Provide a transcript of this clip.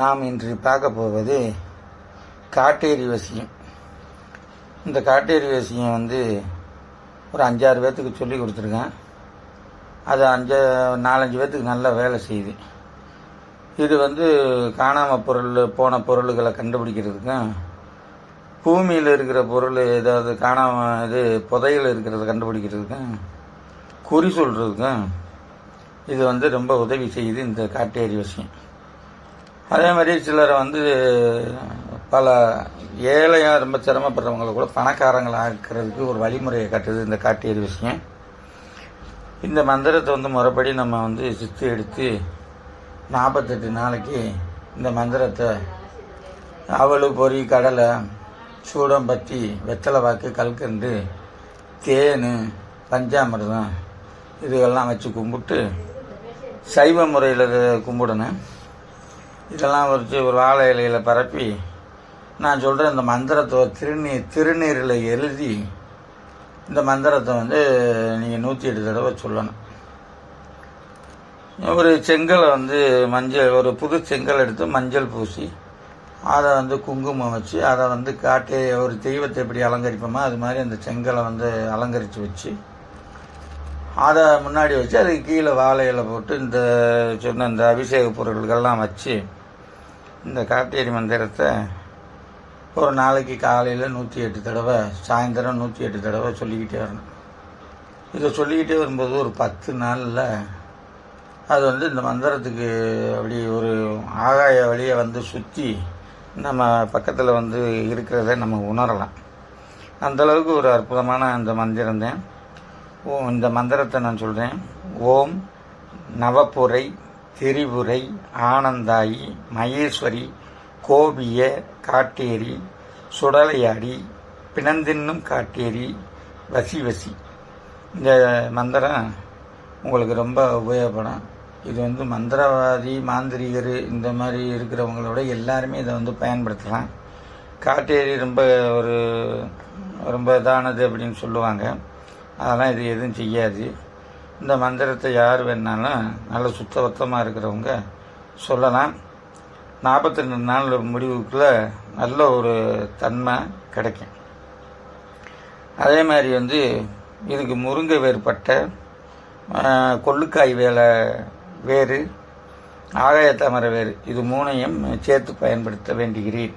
நாம் இன்று பார்க்க போவது காட்டேரி வசியம் இந்த காட்டேரி வசியம் வந்து ஒரு அஞ்சாறு பேர்த்துக்கு சொல்லி கொடுத்துருக்கேன். அது அஞ்சு நாலஞ்சு பேர்த்துக்கு நல்லா வேலை செய்யுது. இது வந்து காணாமல் பொருள் போன பொருள்களை கண்டுபிடிக்கிறதுக்கும் பூமியில் இருக்கிற பொருள் ஏதாவது காணாமல் இது புதையில் இருக்கிறத கண்டுபிடிக்கிறதுக்கும் குறி சொல்கிறதுக்கும் இது வந்து ரொம்ப உதவி செய்யுது இந்த காட்டேரி விஷயம் அதே மாதிரி சிலரை வந்து பல ஏழையாக ரொம்ப சிரமப்படுறவங்களை கூட பணக்காரங்களை ஆக்கிறதுக்கு ஒரு வழிமுறையை கட்டுது இந்த காட்டியது விஷயம். இந்த மந்திரத்தை வந்து முறைப்படி நம்ம வந்து சித்து எடுத்து நாற்பத்தெட்டு நாளைக்கு இந்த மந்திரத்தை அவலு பொறி கடலை சூடம் பத்தி வெத்தலை வாக்கு கல்கண்டு தேன் பஞ்சாமிர்தம் இதுகெல்லாம் வச்சு கும்பிட்டு சைவ முறையில் கும்பிடணும். இதெல்லாம் வச்சு ஒரு வாழை இலையில பரப்பி நான் சொல்கிற இந்த மந்திரத்தை திருநீர் திருநீரில் எழுதி இந்த மந்திரத்தை வந்து நீங்கள் நூற்றி எட்டு தடவை சொல்லணும். ஒரு செங்கலை வந்து மஞ்சள் ஒரு புது செங்கல் எடுத்து மஞ்சள் பூசி அதை வந்து குங்குமம் வச்சு அதை வந்து காட்டி ஒரு தெய்வத்தை எப்படி அலங்கரிப்போமோ அது மாதிரி அந்த செங்கலை வந்து அலங்கரித்து வச்சு அதை முன்னாடி வச்சு அதுக்கு கீழே வாழை இலை போட்டு இந்த சொன்ன இந்த அபிஷேக பொருட்கள்லாம் வச்சு இந்த காட்டேரி மந்திரத்தை ஒரு நாளைக்கு காலையில் நூற்றி எட்டு தடவை சாயந்தரம் நூற்றி எட்டு தடவை சொல்லிக்கிட்டே வரணும். இதை சொல்லிக்கிட்டே வரும்போது ஒரு பத்து நாளில் அது வந்து இந்த மந்திரத்துக்கு அப்படி ஒரு ஆகாய வழியை வந்து சுற்றி நம்ம பக்கத்தில் வந்து இருக்கிறத நம்ம உணரலாம். அந்தளவுக்கு ஒரு அற்புதமான அந்த மந்திரம் தான். ஓ இந்த மந்திரத்தை நான் சொல்கிறேன் ஓம் நவப்புரை திரிபுரை ஆனந்தாயி மகேஸ்வரி கோபிய காட்டேரி சுடலையாடி பிணந்தின்னும் காட்டேரி வசி வசி. இந்த மந்திரம் உங்களுக்கு ரொம்ப உபயோகப்படும். இது வந்து மந்திரவாதி மாந்திரிகர் இந்த மாதிரி இருக்கிறவங்களோட எல்லாருமே இதை வந்து பயன்படுத்தலாம். காட்டேரி ரொம்ப ஒரு ரொம்ப இதானது அப்படின்னு சொல்லுவாங்க. அதெல்லாம் இது எதுவும் செய்யாது. இந்த மந்திரத்தை யார் வேணாலும் நல்ல சுத்தபத்தமாக இருக்கிறவங்க சொல்லலாம். நாற்பத்தி ரெண்டு நாள் முடிவுக்குள்ளே நல்ல ஒரு தன்மை கிடைக்கும். அதே மாதிரி வந்து இதுக்கு முருங்கை வேறுபட்ட கொள்ளுக்காய் வேலை வேறு ஆகாய வேறு இது மூணையும் சேர்த்து பயன்படுத்த வேண்டுகிறேன்.